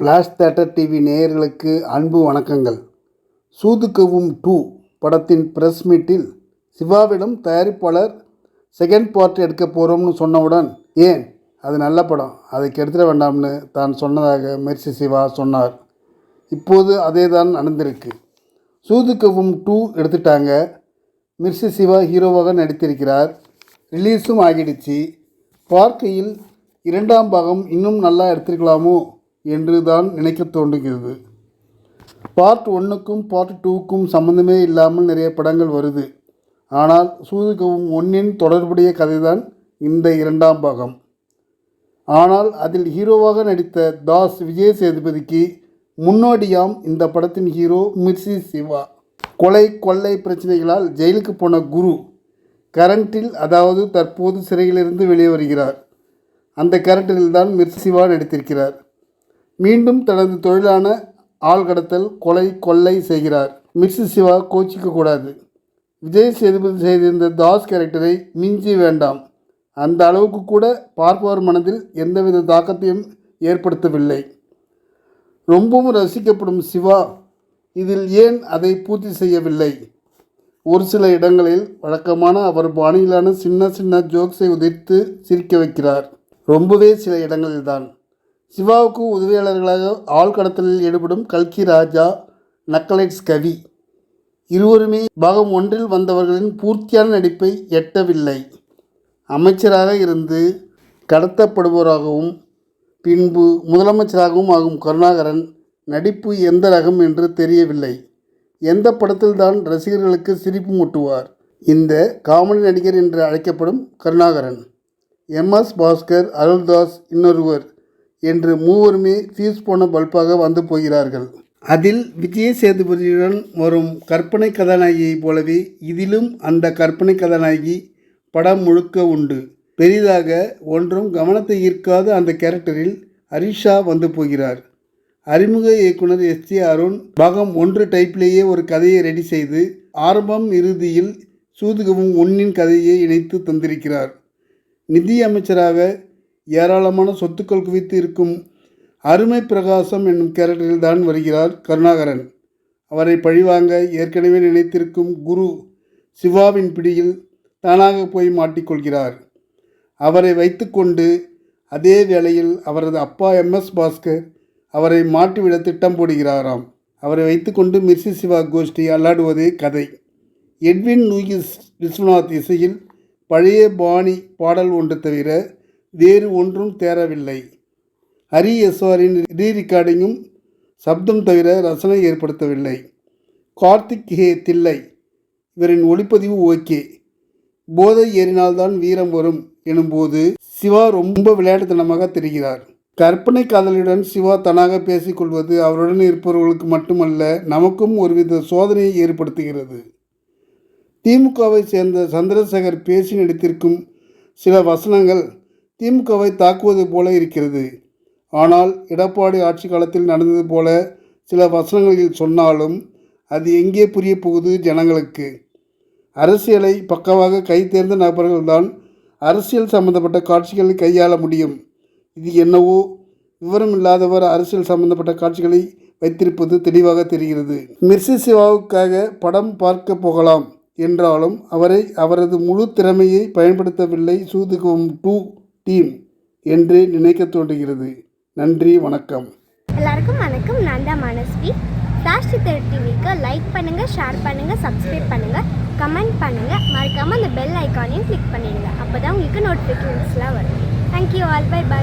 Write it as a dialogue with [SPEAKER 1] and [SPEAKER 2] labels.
[SPEAKER 1] Flash theatre TV நேயர்களுக்கு அன்பு வணக்கங்கள். சூதுக்கவும் டூ படத்தின் ப்ரெஸ் மீட்டில் சிவாவிடம் தயாரிப்பாளர் செகண்ட் பார்ட் எடுக்க போகிறோம்னு சொன்னவுடன் ஏன்? அது நல்ல படம். அதை கெடுத்துட வேண்டாம்னு தான் சொன்னதாக மெர்சி சிவா சொன்னார். இப்போது அதே தான் நடந்திருக்கு. சூதுக்கவும் டூ எடுத்துட்டாங்க. மிர்சி சிவா ஹீரோவாக நடித்திருக்கிறார். ரிலீஸும் ஆகிடுச்சு. பார்க்கையில் இரண்டாம் பாகம் இன்னும் நல்லா எடுத்திருக்கலாமோ? என்று தான் நினைக்க தோன்றுகிறது. பார்ட் ஒன்றுக்கும் பார்ட் டூக்கும் சம்மந்தமே இல்லாமல் நிறைய படங்கள் வருது. ஆனால் சூதுகவும் ஒன்றின் தொடர்புடைய கதைதான் இந்த இரண்டாம் பாகம். ஆனால் அதில் ஹீரோவாக நடித்த தாஸ் விஜய் சேதுபதிக்கு முன்னோடியாம் இந்த படத்தின் ஹீரோ மிர்சி சிவா. கொலை கொள்ளை பிரச்சனைகளால் ஜெயிலுக்கு போன குரு கரண்டில் அதாவது தற்போது சிறையிலிருந்து வெளியே வருகிறார். அந்த கரண்டில் தான் மிர்சி சிவா நடித்திருக்கிறார். மீண்டும் தனது தொழிலான ஆள் கடத்தல் கொலை கொள்ளை செய்கிறார். மிர்சி சிவா கோச்சிக்க கூடாது. விஜய் சேதுபதி செய்திருந்த தாஸ் கேரக்டரை மிஞ்சி வேண்டாம். அந்த அளவுக்கு கூட பார்ப்பவர் மனதில் எந்தவித தாக்கத்தையும் ஏற்படுத்தவில்லை. ரொம்பவும் ரசிக்கப்படும் சிவா இதில் ஏன் அதை பூர்த்தி செய்யவில்லை? ஒரு சில இடங்களில் வழக்கமான அவர் பாணியிலான சின்ன சின்ன ஜோக்ஸை உதிர்த்து சிரிக்க வைக்கிறார். ரொம்பவே சில இடங்களில்தான். சிவாவுக்கு உதவியாளர்களாக ஆழ்கடத்தலில் ஈடுபடும் கல்கி ராஜா நக்கலைட்ஸ் கவி. இருவருமே பாகம் ஒன்றில் வந்தவர்களின் பூர்த்தியான நடிப்பை எட்டவில்லை. அமைச்சராக இருந்து கடத்தப்படுபவராகவும் பின்பு முதலமைச்சராகவும் ஆகும் கருணாகரன் நடிப்பு எந்த ரகம் என்று தெரியவில்லை. எந்த படத்தில்தான் ரசிகர்களுக்கு சிரிப்பு மூட்டுவார்? இந்த காமெடி நடிகர் என்று அழைக்கப்படும் கருணாகரன். எம்எஸ் பாஸ்கர் அருள்தாஸ் இன்னொருவர். என்று மூவருமே சீஸ் போன பல்பாக வந்து போகிறார்கள். அதில் விஜய சேதுபதியுடன் வரும் கற்பனை கதாநாயகியைப் போலவே இதிலும் அந்த கற்பனை கதாநாயகி படம் முழுக்க உண்டு. பெரிதாக ஒன்றும் கவனத்தை ஈர்க்காத அந்த கேரக்டரில் ஹரிஷா வந்து போகிறார். அறிமுக இயக்குனர் எஸ் ஜே அருண் பாகம் ஒன்று டைப்பிலேயே ஒரு கதையை ரெடி செய்து ஆரம்பம் இறுதியில் சூதுகவும் ஒன்னின் கதையை இணைத்து தந்திருக்கிறார். நிதி அமைச்சராக ஏராளமான சொத்துக்கள் குவித்து இருக்கும் அருமை பிரகாசம் என்னும் கேரக்டரில் தான் வருகிறார் கருணாகரன். அவரை பழிவாங்க ஏற்கனவே நினைத்திருக்கும் குரு சிவாவின் பிடியில் தானாக போய் மாட்டிக்கொள்கிறார். அவரை வைத்துக்கொண்டு அதே வேளையில் அவரது அப்பா எம்எஸ் பாஸ்கர் அவரை மாட்டிவிட திட்டம் போடுகிறாராம். அவரை வைத்துக்கொண்டு மிர்சி சிவா கோஷ்டி அல்லாடுவதே கதை. எட்வின் லூயிஸ் விஸ்வநாத் இசையில் பழைய பாணி பாடல் ஒன்று தவிர வேறு ஒன்றும் தேரவில்லை ஹரி எஸ்வாரின் ரீ ரெக்கார்டிங்கும் சப்தம் தவிர ரசனை ஏற்படுத்தவில்லை. கார்த்திக் ஹே தில்லை இவரின் ஒளிப்பதிவு ஓகே. போதை ஏறினால்தான் வீரம் வரும் எனும்போது சிவா ரொம்ப விளையாட்டுத்தனமாக தெரிகிறார். கற்பனை காதலியுடன் சிவா தனாக பேசிக்கொள்வது அவருடன் இருப்பவர்களுக்கு மட்டுமல்ல நமக்கும் ஒருவித சோதனையை ஏற்படுத்துகிறது. திமுகவை சேர்ந்த சந்திரசேகர் பேசி நடித்திருக்கும் சில வசனங்கள் திமுகவை தாக்குவது போல இருக்கிறது. ஆனால் எடப்பாடி ஆட்சி காலத்தில் நடந்தது போல சில வசனங்களில் சொன்னாலும் அது எங்கே புரிய போகுது ஜனங்களுக்கு. அரசியலை பக்கவாக கை தேர்ந்த நபர்கள்தான் அரசியல் சம்பந்தப்பட்ட காட்சிகளை கையாள முடியும். இது என்னவோ விவரம் இல்லாதவர் அரசியல் சம்பந்தப்பட்ட காட்சிகளை வைத்திருப்பது தெளிவாக தெரிகிறது. மிர்சி சிவாவுக்காக படம் பார்க்க போகலாம் என்றாலும் அவரை அவரது முழு திறமையை பயன்படுத்தவில்லை. சூதுகம் டூ டீம் என்று நினைக்க தோன்றுகிறது. நன்றி வணக்கம்.
[SPEAKER 2] எல்லாருக்கும் வணக்கம். நான் தான் மனஸ்வி. ஃப்ளாஷ் சித்தர் டிவிக்கு லைக் பண்ணுங்கள் ஷேர் பண்ணுங்கள் சப்ஸ்கிரைப் பண்ணுங்கள் கமெண்ட் பண்ணுங்கள் மறக்காமல் அந்த பெல் ஐக்கானையும் கிளிக் பண்ணிடுங்க. அப்போ தான் உங்களுக்கு நோட்டிஃபிகேஷன்ஸ்லாம் வரும். Thank you all by by